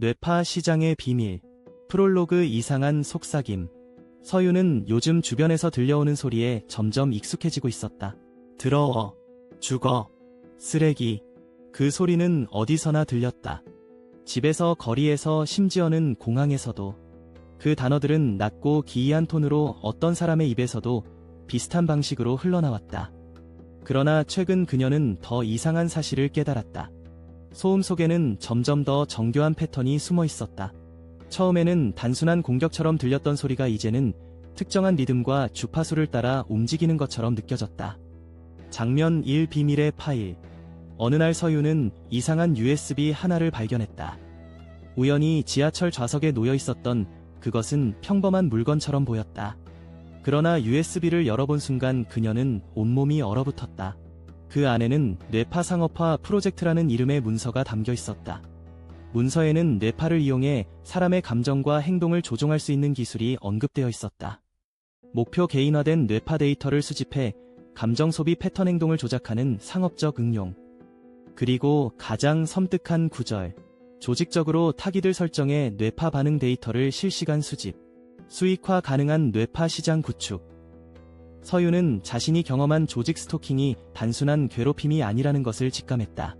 뇌파 시장의 비밀. 프롤로그 이상한 속삭임. 서유는 요즘 주변에서 들려오는 소리에 점점 익숙해지고 있었다. 더러워. 죽어. 쓰레기. 그 소리는 어디서나 들렸다. 집에서 거리에서 심지어는 공항에서도 그 단어들은 낮고 기이한 톤으로 어떤 사람의 입에서도 비슷한 방식으로 흘러나왔다. 그러나 최근 그녀는 더 이상한 사실을 깨달았다. 소음 속에는 점점 더 정교한 패턴이 숨어 있었다. 처음에는 단순한 공격처럼 들렸던 소리가 이제는 특정한 리듬과 주파수를 따라 움직이는 것처럼 느껴졌다. 장면 1 비밀의 파일. 어느 날 서유는 이상한 USB 하나를 발견했다. 우연히 지하철 좌석에 놓여 있었던 그것은 평범한 물건처럼 보였다. 그러나 USB를 열어본 순간 그녀는 온몸이 얼어붙었다. 그 안에는 뇌파 상업화 프로젝트라는 이름의 문서가 담겨 있었다. 문서에는 뇌파를 이용해 사람의 감정과 행동을 조종할 수 있는 기술이 언급되어 있었다. 목표 개인화된 뇌파 데이터를 수집해 감정 소비 패턴 행동을 조작하는 상업적 응용. 그리고 가장 섬뜩한 구절. 조직적으로 타깃을 설정해 뇌파 반응 데이터를 실시간 수집. 수익화 가능한 뇌파 시장 구축. 서유는 자신이 경험한 조직 스토킹이 단순한 괴롭힘이 아니라는 것을 직감했다.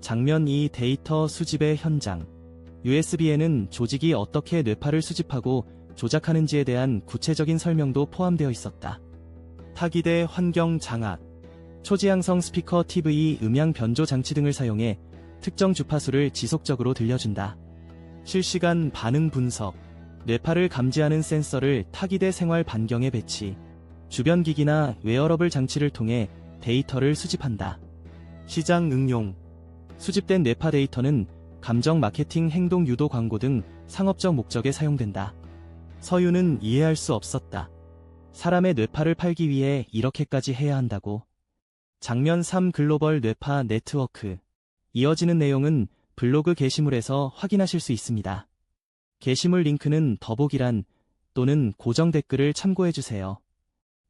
장면 2 데이터 수집의 현장. USB에는 조직이 어떻게 뇌파를 수집하고 조작하는지에 대한 구체적인 설명도 포함되어 있었다. 타깃의 환경 장악. 초지향성 스피커 TV 음향 변조 장치 등을 사용해 특정 주파수를 지속적으로 들려준다. 실시간 반응 분석. 뇌파를 감지하는 센서를 타깃의 생활 반경에 배치. 주변 기기나 웨어러블 장치를 통해 데이터를 수집한다. 시장 응용. 수집된 뇌파 데이터는 감정 마케팅 행동 유도 광고 등 상업적 목적에 사용된다. 서유는 이해할 수 없었다. 사람의 뇌파를 팔기 위해 이렇게까지 해야 한다고. 장면 3 글로벌 뇌파 네트워크. 이어지는 내용은 블로그 게시물에서 확인하실 수 있습니다. 게시물 링크는 더보기란 또는 고정 댓글을 참고해주세요.